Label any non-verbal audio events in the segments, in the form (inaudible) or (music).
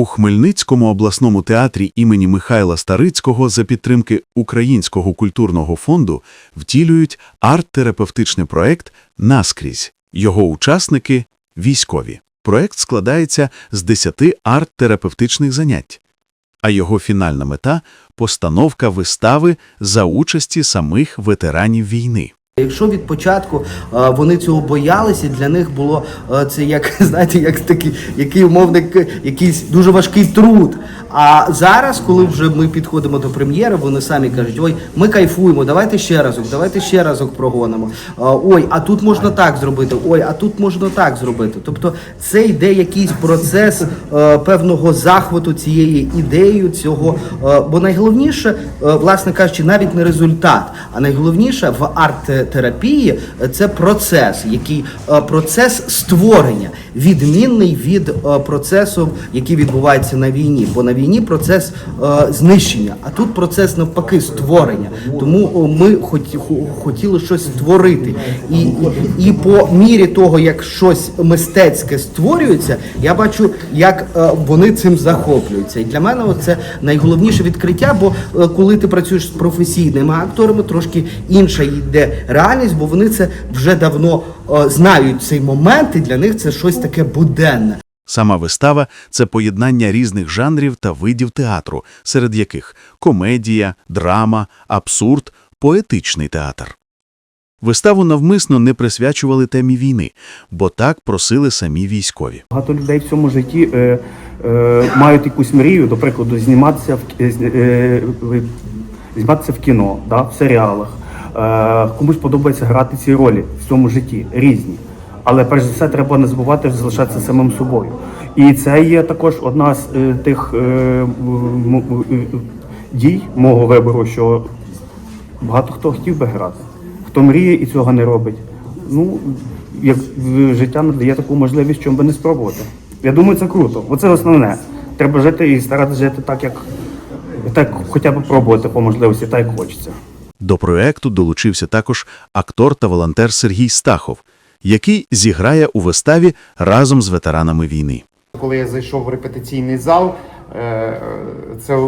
У Хмельницькому обласному театрі імені Михайла Старицького за підтримки Українського культурного фонду втілюють арт-терапевтичний проект «Наскрізь». Його учасники – військові. Проект складається з 10 арт-терапевтичних занять, а його фінальна мета – постановка вистави за участі самих ветеранів війни. Якщо від початку е, вони цього боялися, для них було е, це як (laughs) знаєте, як такий, який умовник, якийсь дуже важкий труд. А зараз, коли вже ми підходимо до прем'єри, вони самі кажуть: ой, ми кайфуємо, давайте ще разок, давайте ще разок прогонимо. Е, Ой, а тут можна так зробити, ой, а тут можна так зробити. Тобто це йде якийсь процес певного захвату цією ідеєю, цього. Бо найголовніше, власне кажучи, навіть не результат, а найголовніше в арт-терапії е, це процес, який е, процес створення, відмінний від е, процесу, який відбувається на війні. Бо на війні процес е, знищення, а тут процес навпаки створення. Тому ми хотіли щось створити. І, і, по мірі того, як щось мистецьке створюється, я бачу, як вони цим захоплюються. І для мене це найголовніше відкриття, бо коли ти працюєш з професійними акторами, трошки інша йде реальність, бо вони це вже давно е, знають цей момент, і для них це щось таке буденне. Сама вистава – це поєднання різних жанрів та видів театру, серед яких комедія, драма, абсурд, поетичний театр. Виставу навмисно не присвячували темі війни, бо так просили самі військові. Багато людей в цьому житті е, е, мають якусь мрію, до прикладу, зніматися в е, е, зніматися в кіно, да, в серіалах. Е, комусь подобається грати ці ролі в цьому житті різні. Але перш за все треба не забувати залишатися самим собою. І це є також одна з е, тих е, дій мого вибору, що багато хто хотів би грати, хто мріє і цього не робить. Ну, як життя надає таку можливість, чому би не спробувати. Я думаю, це круто. Оце основне. Треба жити і старатися жити так, як так, хоча б пробувати по можливості, так як хочеться. До проекту долучився також актор та волонтер Сергій Стахов, який зіграє у виставі разом з ветеранами війни. Коли я зайшов в репетиційний зал, це е,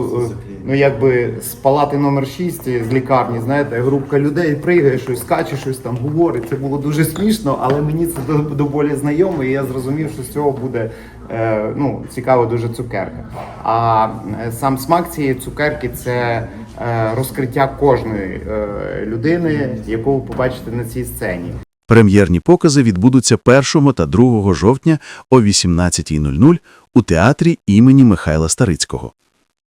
ну якби з палати номер 6 з лікарні, знаєте, групка людей пригає, щось скаче, щось там говорить. Це було дуже смішно, але мені це до, доволі знайомо, і я зрозумів, що з цього буде е, ну, цікаво дуже цукерка. А е, сам смак цієї цукерки це розкриття кожної людини, яку ви побачите на цій сцені. Прем'єрні покази відбудуться 1 та 2 жовтня о 18.00 у театрі імені Михайла Старицького.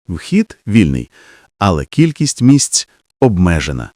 Вхід вільний, але кількість місць обмежена.